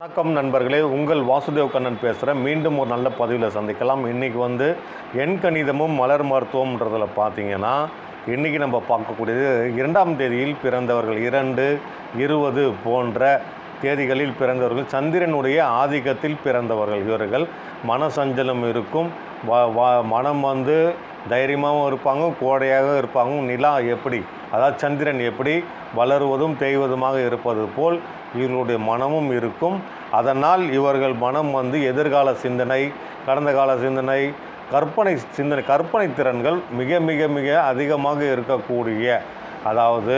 வணக்கம் நண்பர்களே உங்கள் வாசுதேவ் கண்ணன் பேசுகிறேன் மீண்டும் ஒரு நல்ல பதிவில் சந்திக்கலாம். இன்றைக்கி வந்து எண் கணிதமும் மலர் மருத்துவம்ன்றதில் பார்த்தீங்கன்னா இன்றைக்கி நம்ம பார்க்கக்கூடியது இரண்டாம் தேதியில் பிறந்தவர்கள் இரண்டு இருபது போன்ற தேதிகளில் பிறந்தவர்கள் சந்திரனுடைய ஆதிக்கத்தில் பிறந்தவர்கள். இவர்கள் மனசஞ்சலம் இருக்கும் வ வ- மனம் வந்து தைரியமாகவும் இருப்பாங்க கோடையாகவும் இருப்பாங்க. நிலா எப்படி? அதாவது சந்திரன் எப்படி வளருவதும் தேய்வதுமாக இருப்பது போல் இவர்களுடைய மனமும் இருக்கும். அதனால் இவர்கள் மனம் வந்து எதிர்கால சிந்தனை கடந்த கால சிந்தனை கற்பனை சிந்தனை கற்பனை திறன்கள் மிக மிக மிக அதிகமாக இருக்கக்கூடிய அதாவது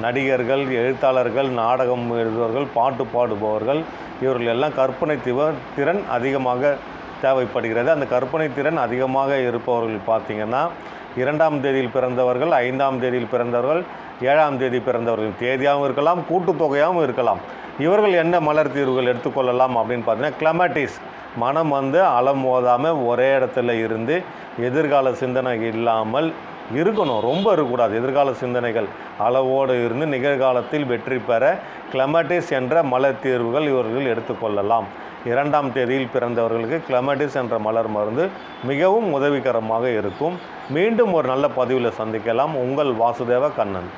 நடிகர்கள் எழுத்தாளர்கள் நாடகம் எழுதுபவர்கள் பாட்டு பாடுபவர்கள் இவர்கள் எல்லாம் கற்பனை திவ திறன் அதிகமாக தேவைப்படுகிறது. அந்த கற்பனை திறன் அதிகமாக இருப்பவர்கள் பார்த்திங்கன்னா இரண்டாம் தேதியில் பிறந்தவர்கள் ஐந்தாம் தேதியில் பிறந்தவர்கள் ஏழாம் தேதி பிறந்தவர்கள் தேதியாகவும் இருக்கலாம் கூட்டுத்தொகையாகவும் இருக்கலாம். இவர்கள் என்ன மலர் தீர்வுகள் எடுத்துக்கொள்ளலாம் அப்படின்னு பார்த்தீங்கன்னா கிளமட்டிஸ் மனம் வந்து அலம் மோதாமல் ஒரே இடத்துல இருந்து எதிர்கால சிந்தனை இல்லாமல் இருக்கணும். ரொம்ப இருக்கக்கூடாது. எதிர்கால சிந்தனைகள் அளவோடு இருந்து நிகழ்காலத்தில் வெற்றி பெற கிளமட்டிஸ் என்ற மலர் தீர்வுகள் இவர்கள் எடுத்துக்கொள்ளலாம் இரண்டாம் தேதியில் பிறந்தவர்களுக்கு கிளமட்டிஸ் என்ற மலர் மருந்து மிகவும் உதவிகரமாக இருக்கும். மீண்டும் ஒரு நல்ல பதிவில் சந்திக்கலாம். உங்கள் வாசுதேவ கண்ணன்.